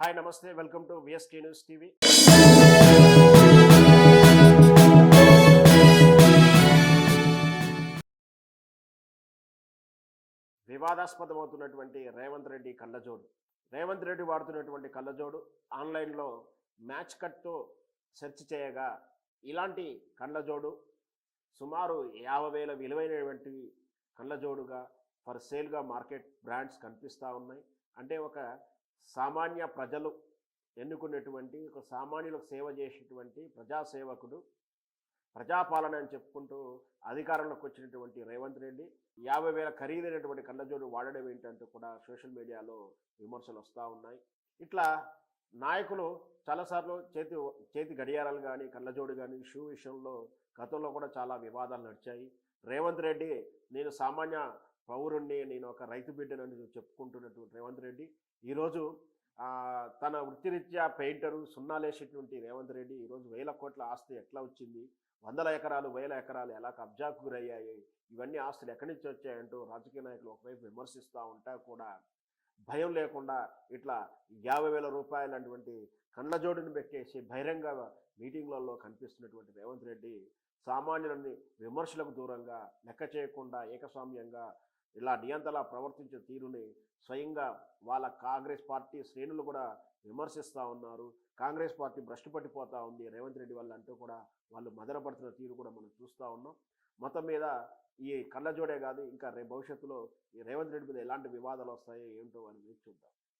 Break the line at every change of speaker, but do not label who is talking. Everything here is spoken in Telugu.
హాయ్ నమస్తే. Welcome to VSK news TV వివాదాస్పదమవుతున్నటువంటి Revanth Reddy కళ్ళజోడు. రేవంత్ రెడ్డి వాడుతున్నటువంటి కళ్ళజోడు ఆన్లైన్లో మ్యాచ్ కట్తో సెర్చ్ చేయగా ఇలాంటి కళ్ళజోడు సుమారు యాభై వేల విలువైనటువంటి కళ్ళజోడుగా ఫర్ సేల్గా మార్కెట్ బ్రాండ్స్ కనిపిస్తూ ఉన్నాయి. అంటే ఒక సామాన్య ప్రజలు ఎన్నుకున్నటువంటి ఒక సామాన్యులకు సేవ చేసేటువంటి ప్రజాసేవకుడు ప్రజాపాలన అని చెప్పుకుంటూ అధికారంలోకి వచ్చినటువంటి రేవంత్ రెడ్డి యాభై వేల ఖరీదైనటువంటి కళ్ళజోడు వాడడం ఏంటంటూ కూడా సోషల్ మీడియాలో విమర్శలు వస్తూ ఉన్నాయి. ఇట్లా నాయకులు చాలాసార్లు చేతి చేతి గడియారాలు కానీ కళ్ళజోడు కానీ షూ విషయంలో గతంలో కూడా చాలా వివాదాలు నడిచాయి. రేవంత్ రెడ్డి నేను సామాన్య పౌరుణ్ణి నేను ఒక రైతు బిడ్డనని చెప్పుకుంటున్నటువంటి రేవంత్ రెడ్డి. ఈరోజు తన వృత్తిరీత్యా పెయింటరు సున్నాలేసేటువంటి రేవంత్ రెడ్డి ఈరోజు వేల కోట్ల ఆస్తి ఎట్లా వచ్చింది? వందల ఎకరాలు వేల ఎకరాలు ఎలా కబ్జాకు గురయ్యాయి? ఇవన్నీ ఆస్తులు ఎక్కడి నుంచి వచ్చాయంటూ రాజకీయ నాయకులు ఒకవైపు విమర్శిస్తూ ఉంటా కూడా భయం లేకుండా ఇట్లా యాభై వేల రూపాయలటువంటి కళ్ళజోడుని పెట్టేసి బహిరంగ మీటింగ్లలో కనిపిస్తున్నటువంటి రేవంత్ రెడ్డి సామాన్యులని విమర్శలకు దూరంగా లెక్క చేయకుండా ఏకస్వామ్యంగా ఇలా నియంతలా ప్రవర్తించే తీరుని స్వయంగా వాళ్ళ కాంగ్రెస్ పార్టీ శ్రేణులు కూడా విమర్శిస్తూ ఉన్నారు. కాంగ్రెస్ పార్టీ భ్రష్టు పట్టిపోతూ ఉంది. రేవంత్ రెడ్డి వల్ల అంటూ కూడా వాళ్ళు మదనపడుతున్న తీరు కూడా మనం చూస్తూ ఉన్నాం. మొత్తం మీద ఈ కళ్ళజోడే కాదు ఇంకా రేపు భవిష్యత్తులో ఈ రేవంత్ రెడ్డి మీద ఎలాంటి వివాదాలు వస్తాయో ఏంటో అని చూద్దాం.